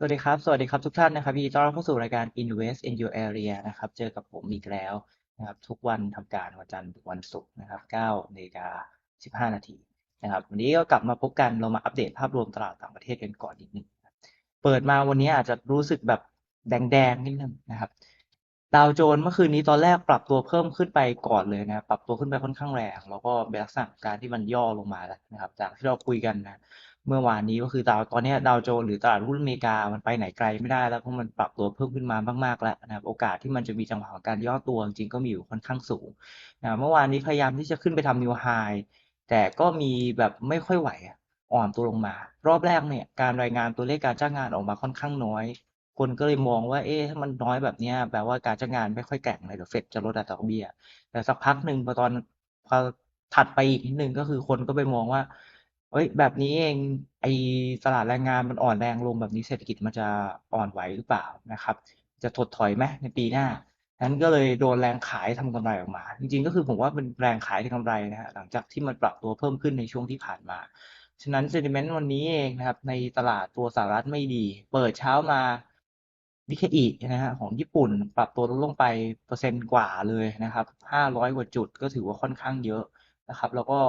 สวัสดีครับ สวัสดีครับทุกท่านนะครับยินดีต้อนรับเข้าสู่รายการ Invest in Your Area นะครับ เจอกับผมอีกแล้วนะครับ ทุกวันทำการวันจันทร์ถึงวันศุกร์นะครับ9นาฬิกา15 นาทีนะครับ วันนี้ก็กลับมาพบกันเรามาอัปเดตภาพรวมตลาดต่างประเทศกันก่อนนิดนึงนะครับเปิดมาวันนี้อาจจะรู้สึกแบบแดงๆนิดนึงนะครับ ดาวโจนส์เมื่อคืนนี้ตอนแรกปรับตัวเพิ่มขึ้นไปก่อนเลยนะครับปรับตัวขึ้นไปค่อนข้างแรง แล้วก็เป็นลักษณะการที่มันย่อลงมาแล้วนะครับ จากที่เราคุยกันนะ เมื่อวานนี้ก็คือดาวตอนนี้ดาวโจนส์หรือตลาดหุ้นอเมริกามันไปไหนไกลไม่ได้แล้วเพราะมันปรับตัวเพิ่มขึ้นมามากๆแล้วนะครับโอกาสที่มันจะมีจังหวะของการย่อตัวจริงก็มีอยู่ค่อนข้างสูงนะเมื่อวานนี้พยายามที่จะขึ้นไปทำนิวไฮแต่ก็มีแบบไม่ค่อยไหวอ่อนตัวลงมา รอบแรกเนี่ยการรายงานตัวเลขการจ้างงานออกมาค่อนข้างน้อย คนก็เลยมองว่าเอ๊ะถ้ามันน้อยแบบนี้แปลว่าการจ้างงานไม่ค่อยแกร่งเลยเดี๋ยวเฟดจะลดอัตราดอกเบี้ยแต่สักพักหนึ่งพอตอนพอถัดไปอีกนิดนึงก็คือคนก็ไปมองว่า เอ้ย แบบนี้เองไอตลาดแรงงานมันอ่อนแรงลงแบบนี้เศรษฐกิจมันจะอ่อนไหวหรือเปล่านะครับ จะถดถอยไหมในปีหน้านั้นก็เลยโดนแรงขายทำกำไรออกมา จริงๆก็คือผมว่าเป็นแรงขายที่กำไรนะฮะหลังจากที่มันปรับตัวเพิ่มขึ้นในช่วงที่ผ่านมา ฉะนั้นเซนิเมนต์วันนี้เองนะครับ ในตลาดตัวสหรัฐไม่ดี เปิดเช้ามานิเคอินะฮะของญี่ปุ่นปรับตัวลดลงไปเปอร์เซ็นต์กว่าเลยนะครับห้าร้อยกว่าจุดก็ถือว่าค่อนข้างเยอะนะครับ แล้วก็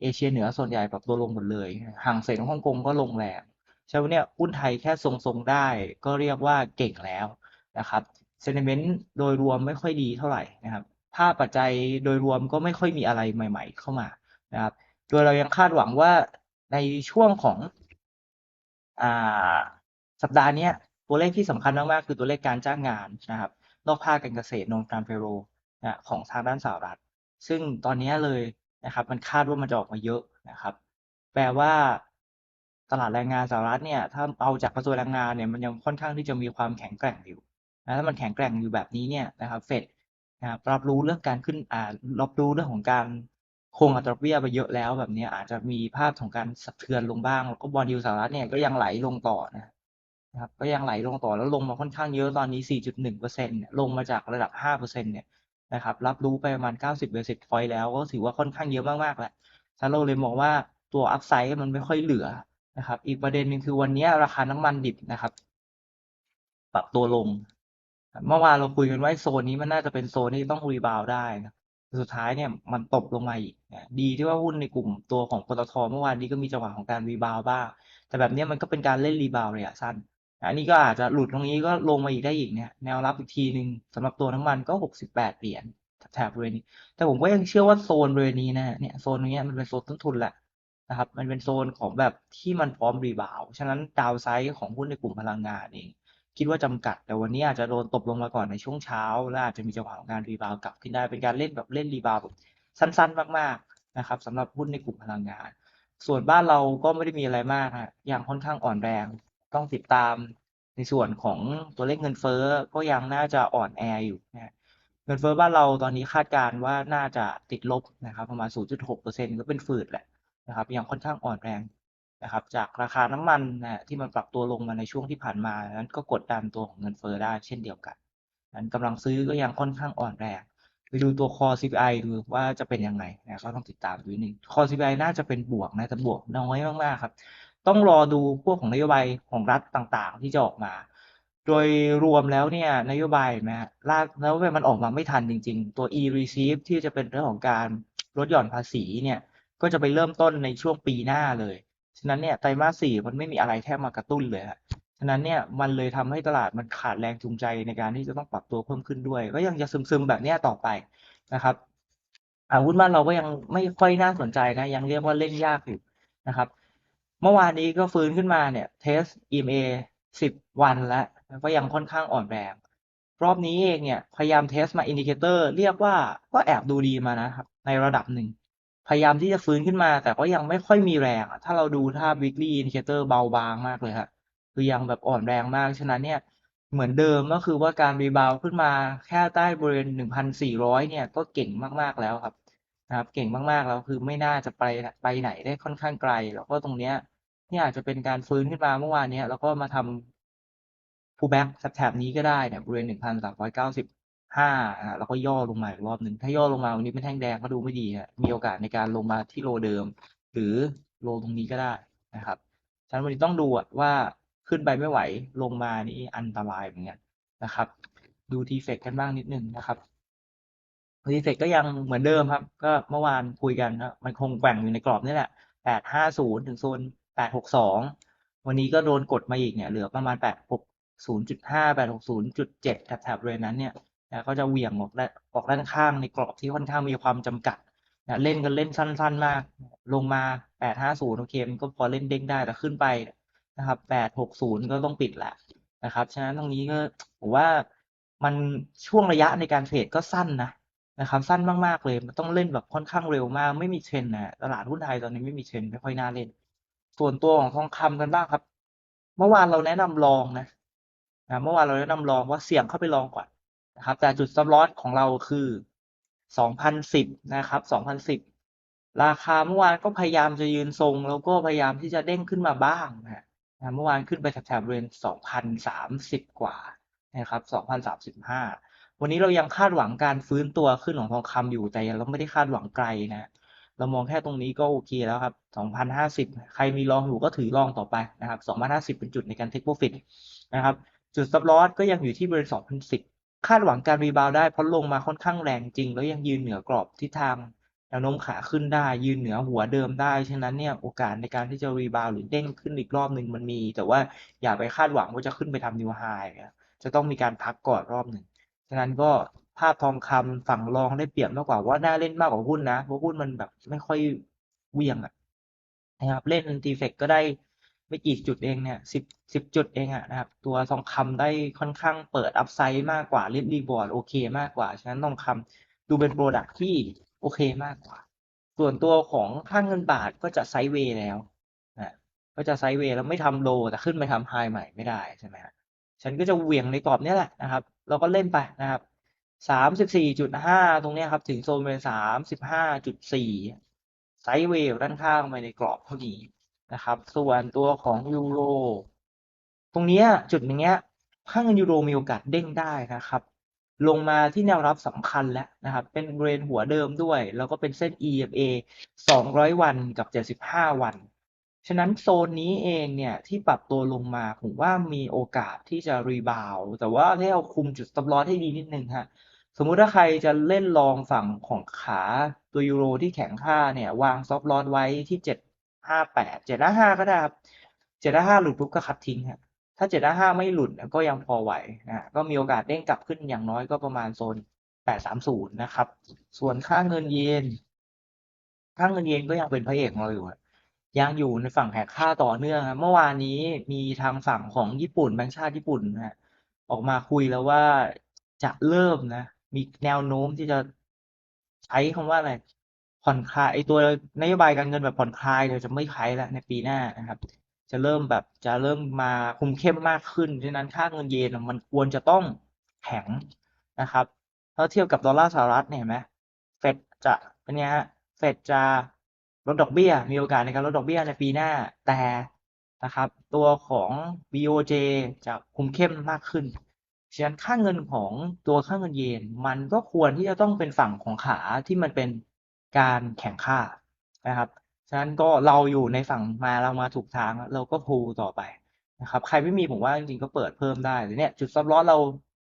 เอเชียเหนือส่วนใหญ่ปรับตัวลงหมดเลยห่างเซ็นฮ่องกงก็ลงแรงใช่ไหมเนี่ยหุ้นไทยแค่ทรงๆได้ก็เรียกว่าเก่งแล้วนะครับเซนิเมนต์โดยรวมไม่ค่อยดีเท่าไหร่นะครับภาพปัจจัยโดยรวมก็ไม่ค่อยมีอะไรใหม่ ๆ เข้ามานะครับ โดยเรายังคาดหวังว่าในช่วงของอ่าสัปดาห์นี้ตัวเลขที่สำคัญมากๆคือตัวเลขการจ้างงานนะครับนอกภาคการเกษตรนงการเพโรนะของทางด้านสหรัฐ ซึ่งตอนนี้เลย นะครับ มันคาดว่ามันจะออกมาเยอะนะครับ แปลว่าตลาดแรงงานสหรัฐเนี่ยถ้าเอาจากกระทรวงแรงงานเนี่ยมันยังค่อนข้างที่จะมีความแข็งแกร่งอยู่นะถ้ามันแข็งแกร่งอยู่แบบนี้เนี่ยนะครับ เฟดนะครับรับรู้เรื่องการขึ้นอ่ารับรู้เรื่องของการคงอัตราเบี้ยไปเยอะแล้วแบบนี้อาจจะมีภาพของการสะเทือนลงบ้าง แล้วก็บอลยูสหรัฐเนี่ยก็ยังไหลลงต่อนะนะครับ ก็ยังไหลลงต่อแล้วลงมาค่อนข้างเยอะตอนนี้ 4.1%เนี่ยลงมาจากระดับ 5%เนี่ย นะครับ รับรู้ไปประมาณ 90 basis point แล้วก็ถือว่าค่อนข้างเยอะมากๆแหละถ้าเราเลยมองว่าตัวอัพไซด์มันไม่ค่อยเหลือนะครับ อีกประเด็นหนึ่งคือวันนี้ราคาน้ำมันดิบนะครับ ปรับตัวลง เมื่อวานเราคุยกันว่าโซนนี้มันน่าจะเป็นโซนที่ต้องรีบาวได้นะสุดท้ายเนี่ยมันตกลงมาอีก ดีที่ว่าหุ้นในกลุ่มตัวของปตทเมื่อวานนี้ก็มีจังหวะของการรีบาวบ้าง แต่แบบนี้มันก็เป็นการเล่นรีบาวระยะสั้น อันนี้ก็อาจจะหลุดตรงนี้ก็ลงมาอีกได้อีกเนี่ยแนวรับอีกทีหนึ่งสำหรับตัวน้ำมันก็68เหรียญแถบบริเวณนี้ แต่ผมก็ยังเชื่อว่าโซนบริเวณนี้นะเนี่ยโซนนี้มันเป็นโซนต้นทุนแหละนะครับ มันเป็นโซนของแบบที่มันพร้อมรีบาวฉะนั้นดาวไซด์ของหุ้นในกลุ่มพลังงานเอง คิดว่าจำกัด แต่วันนี้อาจจะโดนตบลงมาก่อนในช่วงเช้า และอาจจะมีจังหวะของการรีบาวกลับขึ้นได้เป็นการเล่นแบบเล่นรีบาวแบบสั้น ๆ มากๆนะครับสำหรับหุ้นในกลุ่มพลังงาน ส่วนบ้านเราก็ไม่ได้มีอะไรมากฮะอยังค่อนข้างอ่อนแรง ต้องติดตามในส่วนของตัวเลขเงินเฟ้อก็ยังน่าจะอ่อนแออยู่นะเงินเฟ้อบ้านเราตอนนี้คาดการณ์ว่าน่าจะติดลบนะครับ ประมาณ 0.6%ก็เป็นฝืดแหละนะครับ ยังค่อนข้างอ่อนแรงนะครับ จากราคาน้ำมันนะที่มันปรับตัวลงมาในช่วงที่ผ่านมานั้นก็กดดันตัวของเงินเฟ้อได้เช่นเดียวกันนั้นกำลังซื้อก็ยังค่อนข้างอ่อนแรงไปดูตัว core CPI ดูว่าจะเป็นยังไงนะก็ต้องติดตามดูนิดนึง core CPI น่าจะเป็นบวกนะแต่บวกน้อยมากๆครับ ต้องรอดูพวกของนโยบายของรัฐต่างๆ ที่จะออกมา โดยรวมแล้วเนี่ยนโยบายนะฮะลากแล้วมันออกมาไม่ทันจริง ๆ ตัว e-receive ที่จะเป็นเรื่องของการลดหย่อนภาษีเนี่ยก็จะไปเริ่มต้นในช่วงปีหน้าเลย ฉะนั้นเนี่ยไตรมาสสี่มันไม่มีอะไรแทบมากระตุ้นเลยฮะฉะนั้นเนี่ยมันเลยทำให้ตลาดมันขาดแรงจูงใจในการที่จะต้องปรับตัวเพิ่มขึ้นด้วย ก็ยังจะซึมๆแบบเนี้ยต่อไปนะครับอาวุธบ้านเราก็ยังไม่ค่อยน่าสนใจนะ ยังเรียกว่าเล่นยากอยู่นะครับ เมื่อวานนี้ก็ฟื้นขึ้นมาเนี่ยเทส EMA สิบวันแล้วก็ยังค่อนข้างอ่อนแรงรอบนี้เองเนี่ย พยายามเทสมาอินดิเคเตอร์เรียกว่าก็แอบดูดีมานะครับ ในระดับหนึ่ง พยายามที่จะฟื้นขึ้นมา แต่ก็ยังไม่ค่อยมีแรง ถ้าเราดูถ้า weekly indicator เบาบางมากเลยครับคือยังแบบอ่อนแรงมาก ฉะนั้นเนี่ย เหมือนเดิมก็คือว่าการรีบาวขึ้นมาแค่ใต้บริเวณหนึ่งพันสี่ร้อยเนี่ยก็เก่งมาก ๆ แล้วครับ นะครับ เก่งมากๆแล้วคือไม่น่าจะไปไปไหนได้ค่อนข้างไกล แล้วก็ตรงเนี้ยนี่อาจจะเป็นการฟื้นขึ้นมาเมื่อวานเนี้ยแล้วก็มาทำ pullback แถบนี้ก็ได้เนี่ยบริเวณหนึ่งพันสามร้อยเก้าสิบห้าแล้วก็ย่อลงมาอีกรอบหนึ่งถ้าย่อลงมาวันนี้เป็นแท่งแดงก็ดูไม่ดีฮะมีโอกาสในการลงมาที่โลเดิม หรือโลตรงนี้ก็ได้นะครับฉะนั้นวันนี้ต้องดูว่าขึ้นไปไม่ไหวลงมานี่อันตรายเหมือนกันนะครับ ดูทีเฟกกันบ้างนิดนึงนะครับ ทีเฟกก็ยังเหมือนเดิมครับ ก็เมื่อวานคุยกันนะมันคงแกว่งอยู่ในกรอบนี่แหละแปดห้าศูนย์ถึงโซนแปดหกสองวันนี้ก็โดนกดมาอีกเนี่ยเหลือประมาณแปดหกศูนย์จุดห้าแปดหกศูนย์จุดเจ็ดแถบๆเลยนั้นเนี่ยนะก็จะเหวี่ยงออกด้านออกด้านข้างในกรอบที่ค่อนข้างมีความจำกัดนะเล่นกันเล่นสั้น ๆ มาก ลงมาแปดห้าศูนย์โอเคมันก็พอเล่นเด้งได้แต่ขึ้นไปนะครับแปดหกศูนย์ก็ต้องปิดแหละนะครับ ฉะนั้นตรงนี้ก็ผมว่ามันช่วงระยะในการเทรดก็สั้นนะ นะครับสั้นมากๆเลย มันต้องเล่นแบบค่อนข้างเร็วมาก ไม่มีเทรนนะตลาดหุ้นไทยตอนนี้ไม่มีเทรนไม่ค่อยน่าเล่น ส่วนตัวของทองคำกันบ้างครับ เมื่อวานเราแนะนำลองนะนะเมื่อวานเราแนะนำลองว่าเสี่ยงเข้าไปลองก่อนนะครับ แต่จุดซับลอสของเราคือสองพันสิบนะครับสองพันสิบราคาเมื่อวานก็พยายามจะยืนทรง แล้วก็พยายามที่จะเด้งขึ้นมาบ้างนะนะเมื่อวานขึ้นไปแถบๆบริเวณสองพันสามสิบกว่านะครับสองพันสามสิบห้า วันนี้เรายังคาดหวังการฟื้นตัวขึ้นของทองคำอยู่แต่เราไม่ได้คาดหวังไกลนะเรามองแค่ตรงนี้ก็โอเคแล้วครับ 2,050 ใครมีลองอยู่ก็ถือลองต่อไปนะครับ 2,050 เป็นจุดในการเทคโปรฟิตนะครับ จุดซับลอสก็ยังอยู่ที่บริเวณ2,010 คาดหวังการรีบาวได้เพราะลงมาค่อนข้างแรงจริง แล้วยังยืนเหนือกรอบทิศทางแนวโน้มขาขึ้นได้ ยืนเหนือหัวเดิมได้ ฉะนั้นเนี่ยโอกาสในการที่จะรีบาวหรือเด้งขึ้นอีกรอบหนึ่งมันมี แต่ว่าอย่าไปคาดหวังว่าจะขึ้นไปทำนิวไฮจะต้องมีการพักก่อนรอบหนึ่ง ฉะนั้นก็ภาพทองคำฝั่งรองได้เปรียบมากกว่าว่าน่าเล่นมากกว่าหุ้นนะเพราะหุ้นมันแบบไม่ค่อยเวียงอะนะครับ เล่นทีเฟกก็ได้ไม่กี่จุดเองเนี่ยสิบสิบจุดเองอะนะครับ ตัวทองคำได้ค่อนข้างเปิดอัพไซด์มากกว่าเล่นรีบอร์ดโอเคมากกว่า ฉะนั้นทองคำดูเป็นโปรดักที่โอเคมากกว่า ส่วนตัวของค่างเงินบาทก็จะไซด์เวย์แล้วนะก็จะไซด์เวย์แล้วไม่ทำโลแต่ขึ้นไปทำไฮใหม่ไม่ได้ใช่ไหมฮะ ฉันก็จะเหวี่ยงในกรอบนี้แหละนะครับ เราก็เล่นไปนะครับสามสิบสี่จุดห้าตรงนี้ครับ ถึงโซนเป็นสามสิบห้าจุดสี่ไซด์เวย์ด้านข้างไปในกรอบเท่านี้นะครับ ส่วนตัวของยูโรตรงนี้จุดอย่างเงี้ยค่าเงินยูโรมีโอกาสเด้งได้นะครับ ลงมาที่แนวรับสำคัญแล้วนะครับ เป็นบริเวณหัวเดิมด้วย แล้วก็เป็นเส้น EMA 200 วันกับ 75 วัน ฉะนั้นโซนนี้เองเนี่ยที่ปรับตัวลงมาผมว่ามีโอกาสที่จะรีบาวแต่ว่าให้เอาคุมจุด stop loss ให้ดีนิดนึงฮะสมมุติถ้าใครจะเล่นลองฝั่งของขาตัวยูโรที่แข็งค่าเนี่ยวาง stop loss ไว้ที่เจ็ดห้าแปดเจ็ดห้าก็ได้ครับเจ็ดห้าหลุดปุ๊บก็คัดทิ้งฮะถ้าเจ็ดห้าไม่หลุดก็ยังพอไหวนะก็มีโอกาสเด้งกลับขึ้นอย่างน้อยก็ประมาณโซนแปดสามศูนย์นะครับ ส่วนค่าเงินเยนค่าเงินเยนก็ยังเป็นพระเอกของเราอยู่ ยังอยู่ในฝั่งแหกค่าต่อเนื่องครับเมื่อวานนี้มีทางฝั่งของญี่ปุ่นแบงก์ชาติญี่ปุ่นนะออกมาคุยแล้วว่าจะเริ่มนะ มีแนวโน้มที่จะใช้คำว่าอะไรผ่อนคลายไอตัวนโยบายการเงินแบบผ่อนคลายเดี๋ยวจะไม่ใช้แล้วในปีหน้านะครับ จะเริ่มแบบจะเริ่มมาคุมเข้มมากขึ้นฉะนั้นค่าเงินเยนมันควรจะต้องแข็งนะครับถ้าเทียบกับดอลลาร์สหรัฐเนี่ยเห็นไหมเฟดจะเป็นไงฮะเฟดจะ ลดดอกเบี้ย มีโอกาสในการลดดอกเบี้ยในปีหน้า แต่นะครับ ตัวของ BOJ จะคุมเข้มมากขึ้น ฉะนั้นค่าเงินของตัวค่าเงินเยน มันก็ควรที่จะต้องเป็นฝั่งของขาที่มันเป็นการแข่งค่านะครับ ฉะนั้นก็เราอยู่ในฝั่งมาเรามาถูกทางเราก็พูต่อไปนะครับ ใครไม่มีผมว่าจริงๆก็เปิดเพิ่มได้แต่เนี่ยจุดซับลอเรา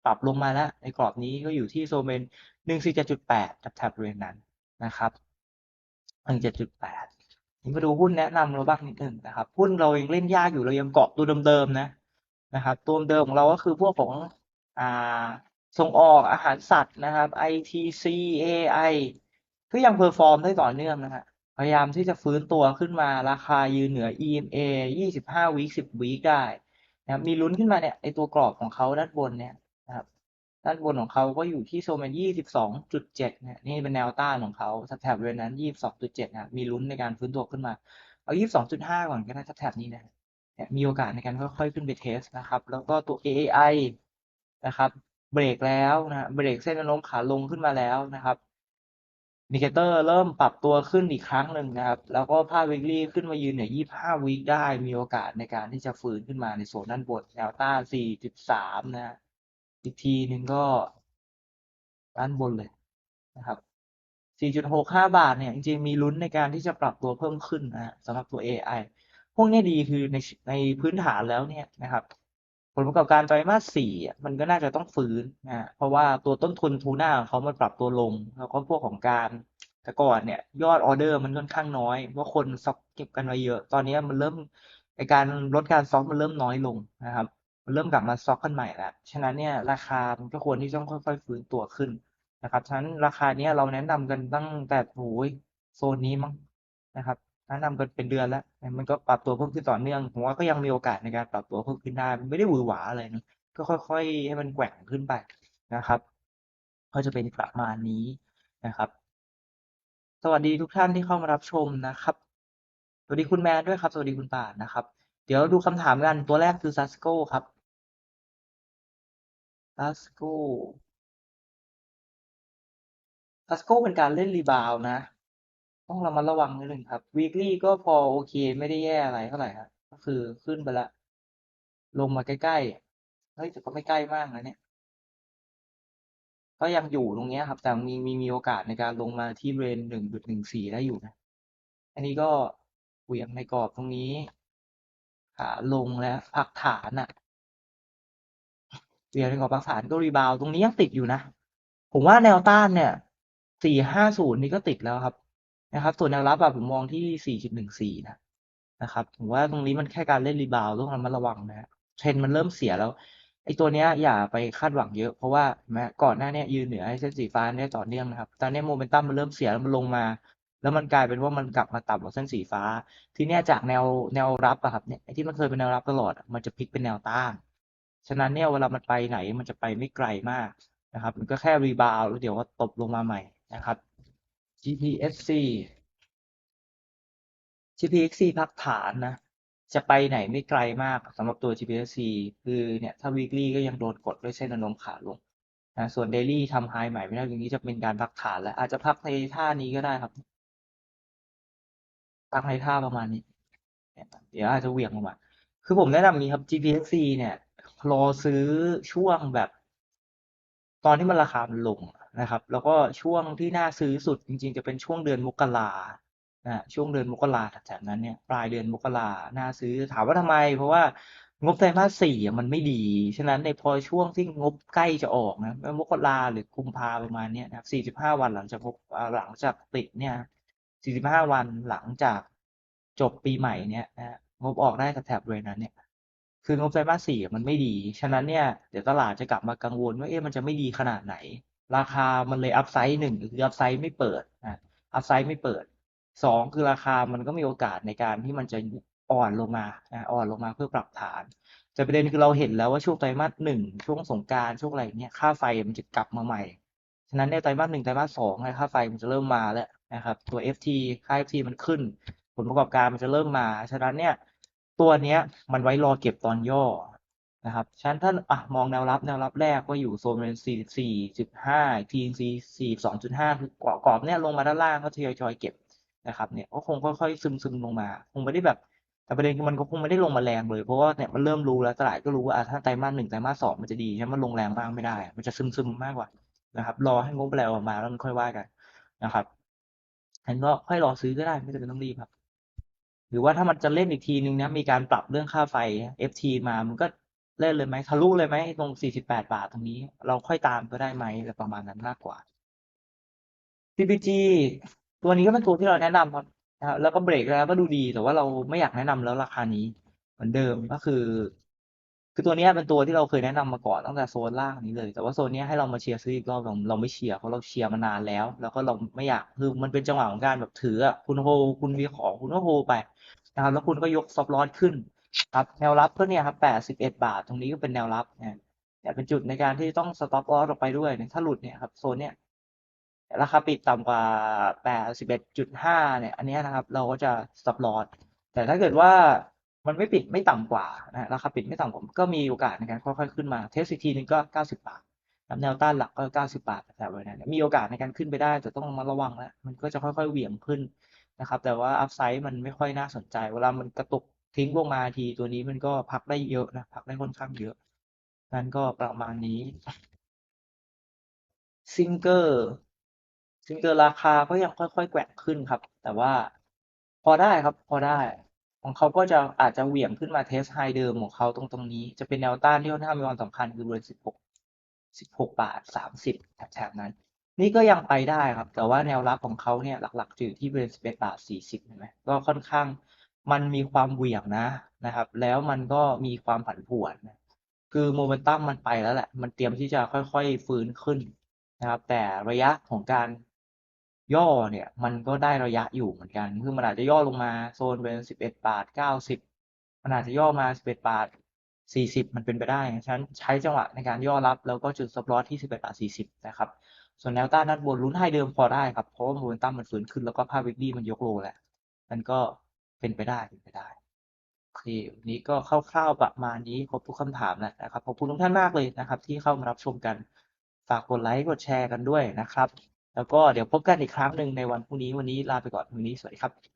ปรับลงมาแล้ว ในกรอบนี้ก็อยู่ที่โซนเป็นหนึ่งสี่เจ็ดจุดแปดแถบๆบริเวณนั้นนะครับ หนึ่งเจ็ดจุดแปดมาดูหุ้นแนะนำเราบ้างนิดหนึ่งนะครับ หุ้นเรายังเล่นยากอยู่เรายังเกาะตัวเดิมๆนะนะครับตัวเดิมของเราก็คือพวกของอ่าส่งออกอาหารสัตว์นะครับ ITC AI ก็ยังเพอร์ฟอร์มได้ต่อเนื่องนะฮะพยายามที่จะฟื้นตัวขึ้นมาราคายืนเหนือ EMA 25วีค10วีคได้นะครับมีลุ้นขึ้นมาเนี่ยไอตัวกรอบของเขาด้านบนเนี่ย ด้านบนของเขาก็อยู่ที่โซนเป็น22.7เนี่ยนี่เป็นแนวต้านของเขาแถบๆบริเวณนั้น 22.7นะมีลุ้นในการฟื้นตัวขึ้นมา เอา 22.5 ก่อนก็ได้แถบๆนี้นะมีโอกาสในการค่อยๆขึ้นไปเทสนะครับ แล้วก็ตัว AI นะครับ เบรกแล้วนะเบรกเส้นแนวโน้มขาลงขึ้นมาแล้วนะครับอินดิเคเตอร์เริ่มปรับตัวขึ้นอีกครั้งหนึ่งนะครับ แล้วก็ภาพ weekly ขึ้นมายืนเนี่25วีคได้มีโอกาสในการที่จะฟื้นขึ้นมาในโซนด้านบนแนวต้าน4.3 นะฮะ อีกทีหนึ่งก็ด้านบนเลยนะครับ 4.65 บาทเนี่ยจริงๆมีลุ้นในการที่จะปรับตัวเพิ่มขึ้นนะสำหรับตัว AI พวกเนี้ยดีคือในในพื้นฐานแล้วเนี่ยนะครับ ผลประกอบการไตรมาสสี่มันก็น่าจะต้องฟื้นนะฮะเพราะว่าตัวต้นทุนทูน่าของเขามันปรับตัวลง แล้วก็พวกของการแต่ก่อนเนี่ยยอดออเดอร์มันค่อนข้างน้อยเพราะคนซ็อกเก็บกันไว้เยอะ ตอนนี้มันเริ่มในการลดการซ็อกมันเริ่มน้อยลงนะครับ มันเริ่มกลับมาซ็อกกันใหม่แล้ว ฉะนั้นเนี่ยราคามันก็ควรที่ต้องค่อยๆฟื้นตัวขึ้นนะครับ ฉะนั้นราคาเนี้ยเราแนะนำกันตั้งแต่โอ้ยโซนนี้มั้งนะครับแนะนำกันเป็นเดือนแล้ว มันก็ปรับตัวเพิ่มขึ้นต่อเนื่อง ผมว่าก็ยังมีโอกาสในการปรับตัวเพิ่มขึ้นได้ มันไม่ได้หวือหวาอะไรนะ ก็ค่อย ๆ ให้มันแกว่งขึ้นไปนะครับ ก็จะเป็นประมาณนี้นะครับ สวัสดีทุกท่านที่เข้ามารับชมนะครับ สวัสดีคุณแมนด้วยครับ สวัสดีคุณป่านนะครับ เดี๋ยวดูคำถามกัน ตัวแรกคือซัสโกครับ ซัสโกซัสโกเป็นการเล่นรีบาวนะ ต้องระมัดระวังนิดนึงครับ weekly ก็พอโอเคไม่ได้แย่อะไรเท่าไหร่ครับก็คือขึ้นไปละ ลงมาใกล้ๆเฮ้ยแต่ก็ไม่ใกล้มากนะเนี่ย ก็ยังอยู่ตรงเนี้ยครับ แต่มีมีมีโอกาสในการลงมาที่เรนหนึ่งจุดหนึ่งสี่ได้อยู่นะ อันนี้ก็เหวี่ยงในกรอบตรงนี้ขาลงแล้วพักฐานอะ เหวี่ยงในกรอบพักฐานก็รีบาวตรงนี้ยังติดอยู่นะ ผมว่าแนวต้านเนี่ยสี่ห้าศูนย์นี่ก็ติดแล้วครับ นะครับ ส่วนแนวรับอะผมมองที่สี่จุดหนึ่งสี่นะนะครับผมว่าตรงนี้มันแค่การเล่นรีบาวต้องระมัดระวังนะเทรนด์มันเริ่มเสียแล้วไอ้ตัวเนี้ยอย่าไปคาดหวังเยอะเพราะว่าแม้ก่อนหน้าเนี้ยยืนเหนือไอ้เส้นสีฟ้าเนี่ยต่อเนื่องนะครับ ตอนนี้โมเมนตัมมันเริ่มเสียแล้วมันลงมา แล้วมันกลายเป็นว่ามันกลับมาต่ำกว่าเส้นสีฟ้า ทีเนี้ยจากแนวแนวรับอะครับเนี่ยไอ้ที่มันเคยเป็นแนวรับตลอดมันจะพลิกเป็นแนวต้าน ฉะนั้นเนี่ยเวลามันไปไหนมันจะไปไม่ไกลมากนะครับ มันก็แค่รีบาวด์แล้วเดี๋ยวก็ตบลงมาใหม่นะครับ GPSC GPXC พักฐานนะ จะไปไหนไม่ไกลมากสำหรับตัว GPC คือเนี่ยถ้า weekly ก็ยังโดนกดด้วยเส้นแนวโน้มขาลงนะส่วน daily ทำ high ใหม่ไม่ได้ตรงนี้จะเป็นการพักฐานแล้ว อาจจะพักในท่านี้ก็ได้ครับพักในท่าประมาณนี้ เดี๋ยวอาจจะเหวี่ยงลงมา คือผมแนะนำนี้ครับ GPXC เนี่ย รอซื้อช่วงแบบ ตอนที่มันราคามันลงนะครับ แล้วก็ช่วงที่น่าซื้อสุดจริงๆ จะเป็นช่วงเดือนมกรานะช่วงเดือนมกราแถวนั้นเนี่ยปลายเดือนมกราน่าซื้อถามว่าทำไม เพราะว่างบไตรมาสสี่มันไม่ดี ฉะนั้นในพอช่วงที่งบใกล้จะออกนะมกราหรือกุมภาประมาณนี้นะครับสี่สิบห้าวันหลังจากงบหลังจากติดเนี่ยสี่สิบห้าวันหลังจากจบปีใหม่เนี่ยนะงบออกได้แถบเลยนั้นเนี่ย คืองบไตรมาสสี่มันไม่ดี ฉะนั้นเนี่ยเดี๋ยวตลาดจะกลับมากังวลว่าเอ๊ะมันจะไม่ดีขนาดไหน ราคามันเลยอัพไซด์หนึ่งคืออัพไซด์ไม่เปิดนะอัพไซด์ไม่เปิดสองคือราคามันก็มีโอกาสในการที่มันจะอ่อนลงมานะอ่อนลงมาเพื่อปรับฐาน แต่ประเด็นคือเราเห็นแล้วว่าช่วงไตรมาสหนึ่งช่วงสงกานต์ช่วงอะไรเนี่ยค่าไฟมันจะกลับมาใหม่ ฉะนั้นในไตรมาสหนึ่งไตรมาสสองค่าไฟมันจะเริ่มมาแล้วนะครับตัว FT ค่า FT มันขึ้น ผลประกอบการมันจะเริ่มมา ฉะนั้นเนี่ย ตัวเนี้ย มันไว้รอเก็บตอนย่อนะครับฉะนั้นถ้าอะมองแนวรับแนวรับแรกก็อยู่โซนเป็นสี่สี่จุดห้าทีนซีสี่สองจุดห้าคือกรอบกรอบเนี่ยลงมาด้านล่างก็ทยอยเก็บนะครับเนี่ยก็คงค่อยๆซึมซึมลงมา คงไม่ได้แบบแต่ประเด็นคือมันก็คงไม่ได้ลงมาแรงเลยเพราะว่าเนี่ยมันเริ่มรู้แล้วตลาดก็รู้ว่าอะถ้าไตรมาสหนึ่งไตรมาสสองมันจะดีใช่ไหมมันลงแรงบ้างไม่ได้ มันจะซึมซึมมากกว่านะครับรอให้งบแรงออกมาแล้วมันค่อยว่ากันนะครับฉันก็ค่อยรอซื้อก็ได้ไม่จำเป็นต้องรีบครับ หรือว่าถ้ามันจะเล่นอีกทีนึงนะมีการปรับเรื่องค่าไฟ FT มามันก็เล่นเลยไหมทะลุเลยไหมตรง 48 บาทตรงนี้ เราค่อยตามก็ได้ไหมอะไรประมาณนั้นมากกว่า PPG ตัวนี้ก็เป็นตัวที่เราแนะนำครับนะครับแล้วก็เบรกแล้วก็ดูดีแต่ว่าเราไม่อยากแนะนำแล้วราคานี้เหมือนเดิมก็คือ คือตัวนี้เป็นตัวที่เราเคยแนะนำมาก่อนตั้งแต่โซนล่างนี้เลย แต่ว่าโซนนี้ให้เรามาเชียร์ซื้ออีกรอบเราเราไม่เชียร์เพราะเราเชียร์มานานแล้ว แล้วก็เราไม่อยากคือมันเป็นจังหวะของการแบบถืออะคุณโฮคุณมีของคุณก็โฮไปนะครับแล้วคุณก็ยกซอฟต์ลอสขึ้นครับแนวรับก็เนี่ยครับ81บาท ตรงนี้ก็เป็นแนวรับเนี่ยเนี่ยเป็นจุดในการที่ต้องสต็อปลอสออกไปด้วยเนี่ยถ้าหลุดเนี่ยครับโซนเนี้ยราคาปิดต่ำกว่า81.5เนี่ย อันนี้นะครับ เราก็จะสต็อปลอสแต่ถ้าเกิดว่า มันไม่ปิดไม่ต่ำกว่านะราคาปิดไม่ต่ำกว่าก็มีโอกาสในการค่อยๆขึ้นมาเทสอีกทีนึงก็ 90 บาทแนวต้านหลักก็ 90 บาทแถวๆนั้นมีโอกาสในการขึ้นไปได้แต่ต้องมาระวังแล้วมันก็จะค่อยๆเหวี่ยงขึ้นนะครับ แต่ว่าอัพไซด์มันไม่ค่อยน่าสนใจ เวลามันกระตุกทิ้งลงมาทีตัวนี้มันก็พักได้เยอะนะพักได้ค่อนข้างเยอะนั่นก็ประมาณนี้ซิงเกอร์ซิงเกอร์ราคาก็ยังค่อยๆแกว่งขึ้นครับ แต่ว่าพอได้ครับพอได้ ของเขาก็จะอาจจะเหวี่ยงขึ้นมาเทสไฮเดิมของเขาตรงตรงนี้ จะเป็นแนวต้านที่ค่อนข้างมีความสำคัญคือบริเวณสิบหกสิบหกบาทสามสิบแถบๆนั้น นี่ก็ยังไปได้ครับ แต่ว่าแนวรับของเขาเนี่ยหลักๆจะอยู่ที่บริเวณสิบเอ็ดบาทสี่สิบเห็นไหมก็ค่อนข้างมันมีความเหวี่ยงนะนะครับ แล้วมันก็มีความผันผวนนะคือโมเมนตัมมันไปแล้วแหละ มันเตรียมที่จะค่อยๆฟื้นขึ้นนะครับ แต่ระยะของการ ย่อเนี่ยมันก็ได้ระยะอยู่เหมือนกันคือมันอาจจะย่อลงมาโซนเป็นสิบเอ็ดบาทเก้าสิบมันอาจจะย่อมาสิบเอ็ดบาทสี่สิบมันเป็นไปได้ฉะนั้นใช้จังหวะในการย่อรับแล้วก็จุดสปอตที่สิบเอ็ดบาทสี่สิบนะครับ ส่วนแนวต้านด้านบนลุ้นไฮเดิมพอได้ครับ เพราะว่าโมเมนตัมมันฟื้นขึ้นแล้วก็ภาพวิกฤตมันยกโลแหละมันก็เป็นไปได้เป็นไปได้โอเควันนี้ก็คร่าวๆประมาณนี้ครบทุกคำถามแล้วนะครับขอบคุณทุกท่านมากเลยนะครับ ที่เข้ามารับชมกันฝากกดไลค์กดแชร์กันด้วยนะครับ แล้วก็เดี๋ยวพบกันอีกครั้งหนึ่งในวันพรุ่งนี้วันนี้ลาไปก่อนวันนี้สวัสดีครับ